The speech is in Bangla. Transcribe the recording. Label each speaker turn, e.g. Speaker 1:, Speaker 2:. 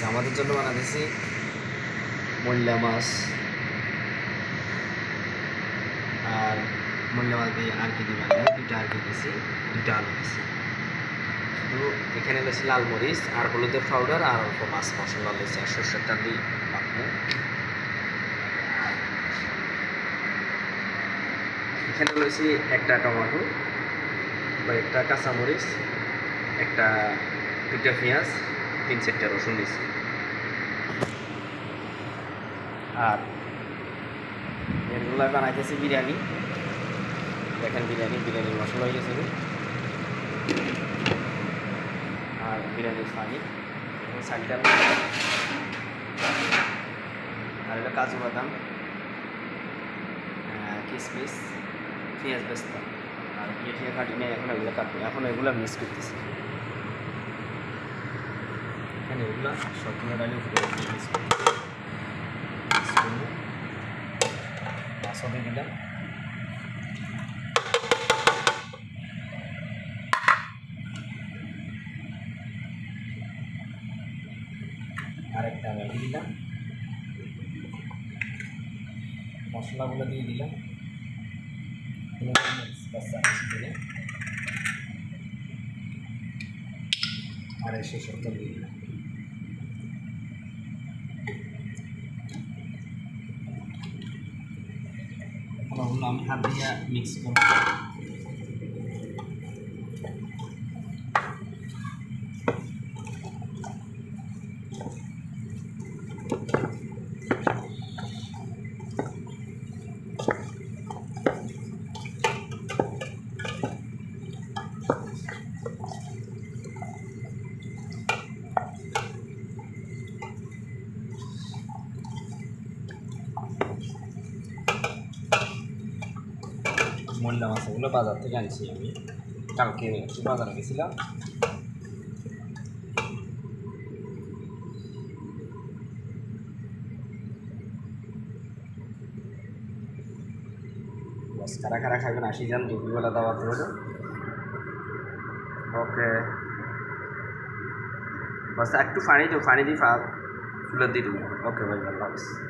Speaker 1: আজকে আমাদের জন্য বানাতেছি মল্লা মাছ। আর মল্লা মাছ দিয়ে আর কি দিবেন দুইটা আর কি দিছি, দুইটা আলু দিছি। তো এখানে রয়েছে লাল মরিচ, আর হলুদের পাউডার আর অল্প মাছ মশলা রয়েছে আর সর্ষের তেল দিয়ে এখানে রয়েছে একটা টমেটো কয়েকটা কাঁচামরিচ, একটা দুইটা পেঁয়াজ তিন চারটা রসুন দিয়েছি আর এগুলো বানাইতেছি বিরিয়ানি। দেখেন বিরিয়ানি বিরিয়ানির মশলা হয়ে গেছে। আর বিরিয়ানির পানি সাইডটা আর এটা কাজু বাদাম। আহ, কিশমিশ পেঁয়াজ বেস্তা। আর ইয়ে টিয়ে কাটি নিয়ে এখন এগুলো কাটবো এখন এগুলো মিক্স করতেছি। এখানে এগুলো সবগুলো ডালি উপরে দিলাম। আরেকটা ম্যাগি দিলাম। মশলাগুলো দিয়ে দিলাম। বাস আর এসে সত্য দিয়ে দিলাম। এখন ওগুলো আমি হাত দিয়ে মিক্স করব মোল্লা মাছ এগুলো বাজার থেকে আনছি আমি। কালকে একটু বাজারে গেছিলাম। কারা কারা খাবেন আসি যান, দুপুরবেলা দাওয়াত রইল। ওকে। বাস, একটু পানি দিও, পানি দিয়ে ফা ফুলের দিয়ে দেবো। ওকে ভাই হাফিজ।